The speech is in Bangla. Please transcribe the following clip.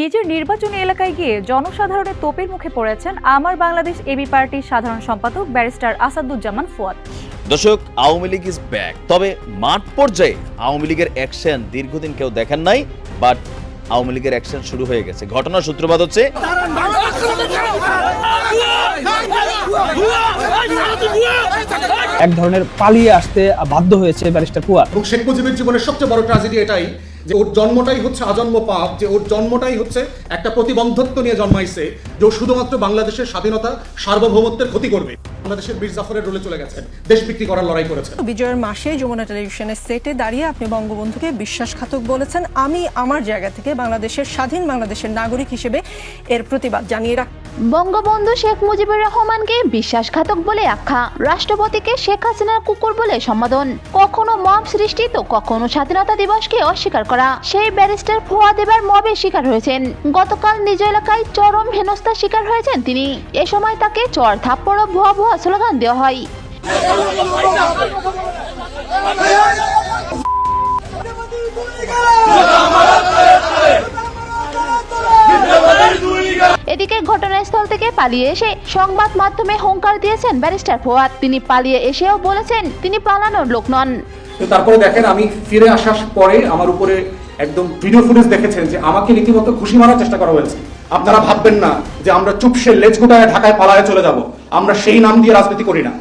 নিজের নির্বাচনী এলাকায় গিয়ে জনসাধারণের তোপের মুখে পড়েছেন আমার বাংলাদেশ এবি পার্টির সাধারণ সম্পাদক ব্যারিস্টার আসাদুজ্জামান ফুয়াদ। দর্শক আওয়ামী লীগ ইজ ব্যাক তবে মাঠ পর্যায়ে আওয়ামী লীগের অ্যাকশন দীর্ঘদিন কেউ দেখেন নাই বাট আওয়ামী লীগের অ্যাকশন শুরু হয়ে গেছে। ঘটনার সূত্রপাত হচ্ছে এক ধরনের পালিয়ে আসতে বাধ্য হয়েছে ব্যারিস্টার পুয়া এবং শেখ মুজিবের জীবনের সবচেয়ে বড় ট্র্যাজেডি এটাই যে ওর জন্মটাই হচ্ছে আজন্ম পাপ যে ওর জন্মটাই হচ্ছে একটা প্রতিবন্ধত্ব নিয়ে জন্মাইছে যে ও শুধুমাত্র বাংলাদেশের স্বাধীনতা সার্বভৌমত্বের ক্ষতি করবে। বাংলাদেশের বীর জাফরের রোলে চলে গেছেন দেশ বিক্রি করার লড়াই করেছেন। বিজয়ের মাসে যমুনা টেলিভিশনের সেটে দাঁড়িয়ে আপনি বঙ্গবন্ধুকে বিশ্বাসঘাতক বলেছেন। আমি আমার জায়গা থেকে বাংলাদেশের স্বাধীন বাংলাদেশের নাগরিক হিসেবে এর প্রতিবাদ জানিয়ে রাখ বঙ্গবন্ধু শেখ মুজিবুর রহমানকে বিশ্বাসঘাতক বলে আখ্যা রাষ্ট্রপতিকে শেখ হাসিনার কুকুর বলে সম্বোধন। কখনো মব সৃষ্টি তো কখনো স্বাধীনতা দিবসকে অস্বীকার করা। সেই ব্যারিস্টার ফোয়া দেবার মবে শিকার হয়েছেন। গতকাল নিজ এলাকায় চরম হেনস্থার শিকার হয়েছেন তিনি। এ সময় তাকে চর থাপ্পড় ভুয়া ভুয়া স্লোগান দেওয়া হয়। এদিকে ঘটনাস্থল থেকে পালিয়ে এসে সংবাদ মাধ্যমে হুঙ্কার দিয়েছেন ব্যারিস্টার ফোয়াদ তিনি পালিয়ে এসেও বলেছেন তিনি পালানোর লোক নন। তো তারপরে দেখেন, আমি ফিরে আসার পরে আমার উপরে একদম ভিডিও ফুটেজ দেখেছেন যে আমাকে রীতিমতো খুশি মারার চেষ্টা করা হয়েছে। আপনারা ভাববেন না যে আমরা চুপসে লেজ গুটায় ঢাকায় পালায় চলে যাব। আমরা সেই নাম দিয়ে রাজনীতি করি না।